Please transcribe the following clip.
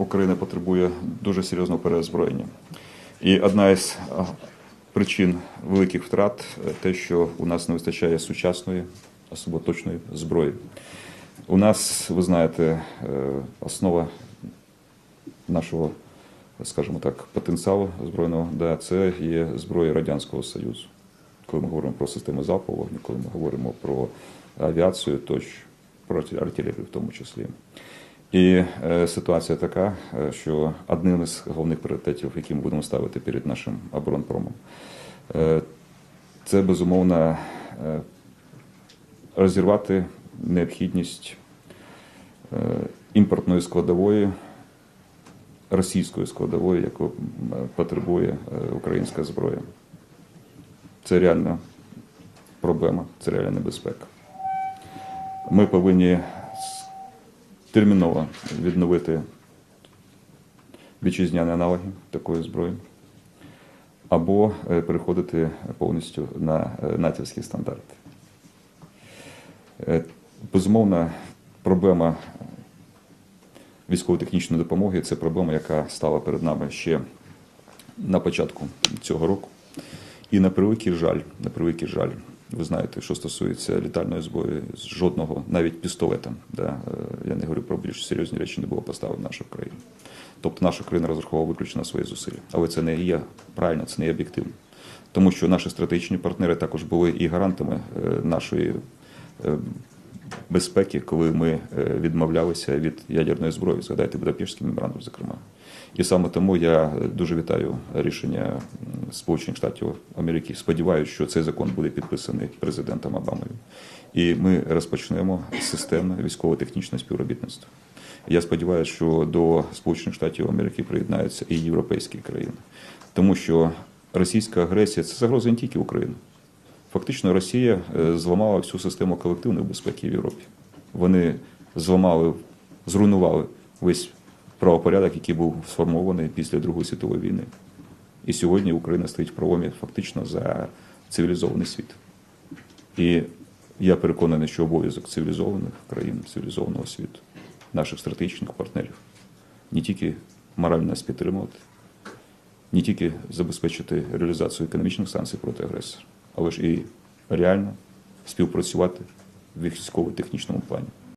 Україна потребує дуже серйозного переозброєння. І одна із причин великих втрат е, те, що у нас не вистачає сучасної, особо точної зброї. У нас, ви знаєте, е, основа нашого, скажімо так, потенціалу збройного, да, це є зброя Радянського Союзу. Коли ми говоримо про системи залпового вогню, коли ми говоримо про авіацію, тощо про артилерію в тому числі. І е, ситуація така, е, що одним із головних пріоритетів, які ми будемо ставити перед нашим оборонпромом, е, це безумовно розірвати необхідність імпортної складової, російської складової, яку потребує українська зброя. Це реальна проблема, це реальна небезпека. Ми повинні терміново відновити вітчизняні аналоги такої зброї, або е, переходити повністю на е, натівські стандарти. Е, Безумовно, проблема військово-технічної допомоги це проблема, яка стала перед нами ще на початку цього року. І на превеликий жаль, на превеликий жаль, ви знаєте, що стосується літальної зброї, жодного, навіть пістолета, да, е, я не говорю про більш серйозні речі, не було поставлено в нашу країну. Тобто наша країна розраховувала виключно свої зусилля. Але це не є правильно, це не є об'єктивно. Тому що наші стратегічні партнери також були і гарантами е, нашої е, безпеки, коли ми е, відмовлялися від ядерної зброї. Згадайте Будапештський меморандум, зокрема. І саме тому я дуже вітаю рішення Сполучених Штатів Америки. Сподіваюся, що цей закон буде підписаний президентом Обамою. І ми розпочнемо системне військово-технічне співробітництво. Я сподіваюся, що до Сполучених Штатів Америки приєднаються і європейські країни, тому що російська агресія це загроза не тільки України. Фактично, Росія е, зламала всю систему колективної безпеки в Європі. Вони зламали, зруйнували весь правопорядок, який був сформований після Другої світової війни. І сьогодні Україна стоїть в проломі фактично за цивілізований світ. І я переконаний, що обов'язок цивілізованих країн, цивілізованого світу, наших стратегічних партнерів не тільки морально нас підтримувати, не тільки забезпечити реалізацію економічних санкцій проти агресора, але ж і реально співпрацювати в військово-технічному плані.